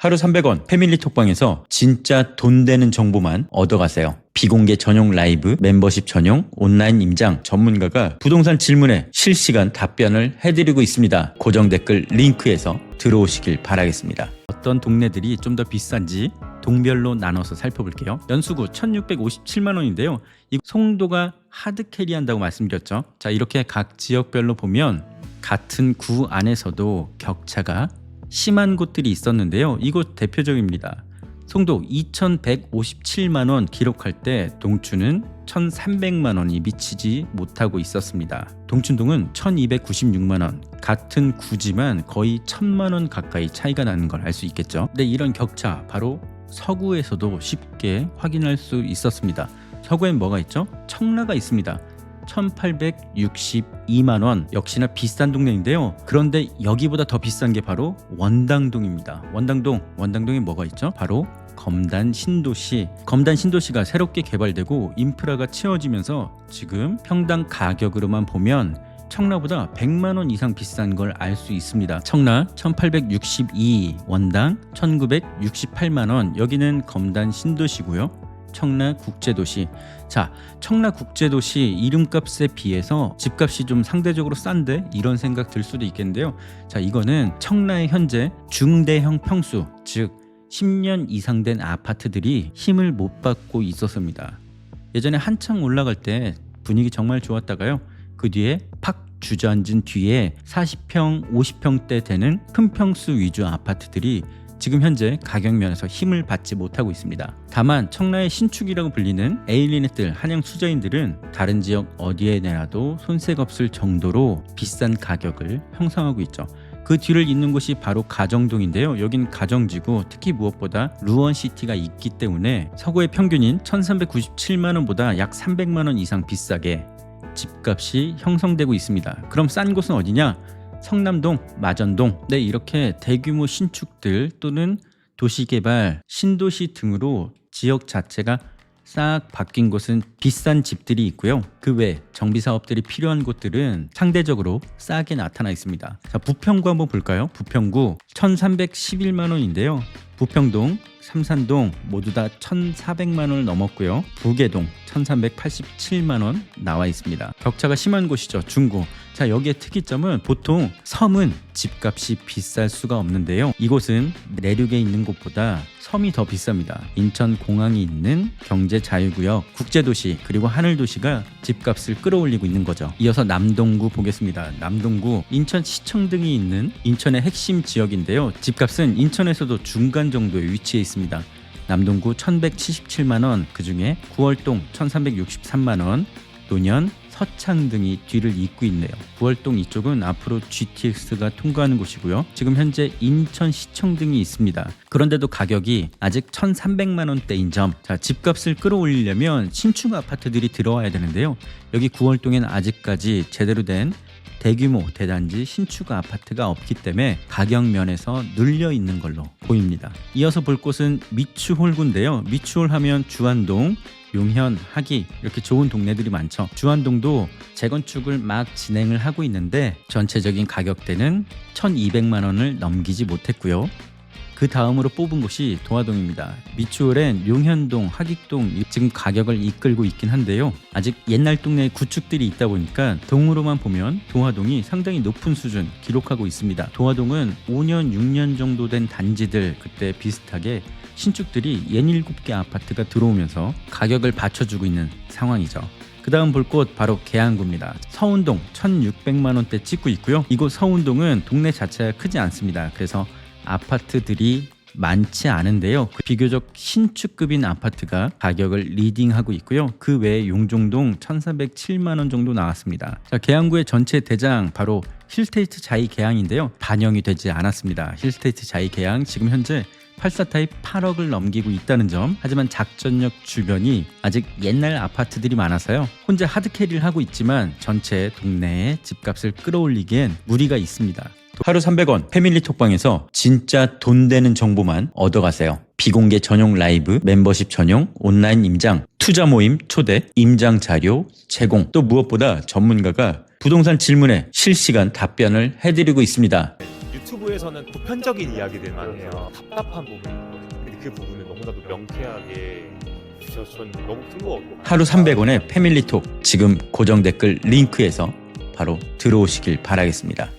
하루 300원 패밀리 톡방에서 진짜 돈 되는 정보만 얻어가세요. 비공개 전용 라이브, 멤버십 전용, 온라인 임장, 전문가가 부동산 질문에 실시간 답변을 해드리고 있습니다. 고정 댓글 링크에서 들어오시길 바라겠습니다. 어떤 동네들이 좀 더 비싼지 동별로 나눠서 살펴볼게요. 연수구 1657만 원인데요. 이 송도가 하드 캐리 한다고 말씀드렸죠. 자, 이렇게 각 지역별로 보면 같은 구 안에서도 격차가 심한 곳들이 있었는데요. 이곳 대표적입니다. 송도 2,157만 원 기록할 때 동춘은 1,300만 원이 미치지 못하고 있었습니다. 동춘동은 1,296만 원, 같은 구지만 거의 1,000만 원 가까이 차이가 나는 걸 알 수 있겠죠. 근데 이런 격차 바로 서구에서도 쉽게 확인할 수 있었습니다. 서구엔 뭐가 있죠? 청라가 있습니다. 1862만 원 역시나 비싼 동네인데요. 그런데 여기보다 더 비싼 게 바로 원당동입니다. 원당동 원당동에 뭐가 있죠? 바로 검단 신도시. 검단 신도시가 새롭게 개발되고 인프라가 채워지면서 지금 평당 가격으로만 보면 청라보다 100만 원 이상 비싼 걸 알 수 있습니다. 청라 1862 원당 1968만 원. 여기는 검단 신도시고요. 청라 국제도시. 자, 청라 국제도시 이름값에 비해서 집값이 좀 상대적으로 싼데 이런 생각 들 수도 있겠는데요. 자, 이거는 청라의 현재 중대형 평수, 즉 10년 이상 된 아파트들이 힘을 못 받고 있었습니다. 예전에 한창 올라갈 때 분위기 정말 좋았다가요. 그 뒤에 팍 주저앉은 뒤에 40평, 50평대 되는 큰 평수 위주 아파트들이 지금 현재 가격 면에서 힘을 받지 못하고 있습니다. 다만 청라의 신축이라고 불리는 에일리넷들 한양 투자인들은 다른 지역 어디에 내놔도 손색 없을 정도로 비싼 가격을 형성하고 있죠. 그 뒤를 잇는 곳이 바로 가정동인데요. 여긴 가정지구, 특히 무엇보다 루원시티가 있기 때문에 서구의 평균인 1397만 원보다 약 300만 원 이상 비싸게 집값이 형성되고 있습니다. 그럼 싼 곳은 어디냐? 성남동, 마전동. 네, 이렇게 대규모 신축들 또는 도시개발, 신도시 등으로 지역 자체가 싹 바뀐 곳은 비싼 집들이 있고요. 그 외 정비 사업들이 필요한 곳들은 상대적으로 싸게 나타나 있습니다. 자, 부평구 한번 볼까요? 부평구 1,311만 원인데요. 부평동, 삼산동 모두 다 1,400만 원을 넘었고요. 부계동 1,387만 원 나와 있습니다. 격차가 심한 곳이죠. 중구. 자, 여기에 특이점은 보통 섬은 집값이 비쌀 수가 없는데요. 이곳은 내륙에 있는 곳보다 섬이 더 비쌉니다. 인천 공항이 있는 경제 자유구역, 국제도시 그리고 하늘도시가 집값을 끌어올리고 있는 거죠. 이어서 남동구 보겠습니다. 남동구 인천 시청 등이 있는 인천의 핵심 지역인데요. 집값은 인천에서도 중간 정도에 위치해 있습니다. 남동구 1177만 원, 그 중에 구월동 1363만 원, 노년 서창 등이 뒤를 잇고 있네요. 구월동 이쪽은 앞으로 GTX가 통과하는 곳이고요. 지금 현재 인천시청 등이 있습니다. 그런데도 가격이 아직 1,300만 원대인 점. 자, 집값을 끌어올리려면 신축 아파트들이 들어와야 되는데요. 여기 구월동엔 아직까지 제대로 된 대규모 대단지 신축 아파트가 없기 때문에 가격 면에서 눌려 있는 걸로 보입니다. 이어서 볼 곳은 미추홀구인데요. 미추홀 하면 주안동, 용현, 하기 이렇게 좋은 동네들이 많죠. 주안동도 재건축을 막 진행을 하고 있는데 전체적인 가격대는 1,200만 원을 넘기지 못했고요. 그 다음으로 뽑은 곳이 도화동입니다. 미추홀엔 용현동, 하객동 지금 가격을 이끌고 있긴 한데요. 아직 옛날 동네 구축들이 있다 보니까 동으로만 보면 도화동이 상당히 높은 수준 기록하고 있습니다. 도화동은 5년, 6년 정도 된 단지들 그때 비슷하게 신축들이 67개 아파트가 들어오면서 가격을 받쳐주고 있는 상황이죠. 그 다음 볼 곳 바로 계양구입니다. 서운동 1600만 원대 찍고 있고요. 이곳 서운동은 동네 자체가 크지 않습니다. 그래서 아파트들이 많지 않은데요. 그 비교적 신축급인 아파트가 가격을 리딩하고 있고요. 그 외에 용종동 1,407만 원 정도 나왔습니다. 자, 계양구의 전체 대장 바로 힐스테이트 자이 계양인데요. 반영이 되지 않았습니다. 힐스테이트 자이 계양 지금 현재 84 타입 8억을 넘기고 있다는 점. 하지만 작전역 주변이 아직 옛날 아파트들이 많아서요. 혼자 하드캐리를 하고 있지만 전체 동네의 집값을 끌어올리기엔 무리가 있습니다. 하루 300원 패밀리 톡방에서 진짜 돈 되는 정보만 얻어가세요. 비공개 전용 라이브, 멤버십 전용, 온라인 임장, 투자 모임 초대, 임장 자료 제공, 또 무엇보다 전문가가 부동산 질문에 실시간 답변을 해드리고 있습니다. 유튜브에서는 보편적인 이야기들만 해요. 답답한 부분이 있거든요. 근데 그 부분을 너무나도 명쾌하게 주셔서 저는 너무 뜨거웠고 하루 300원의 패밀리톡 지금 고정 댓글 링크에서 바로 들어오시길 바라겠습니다.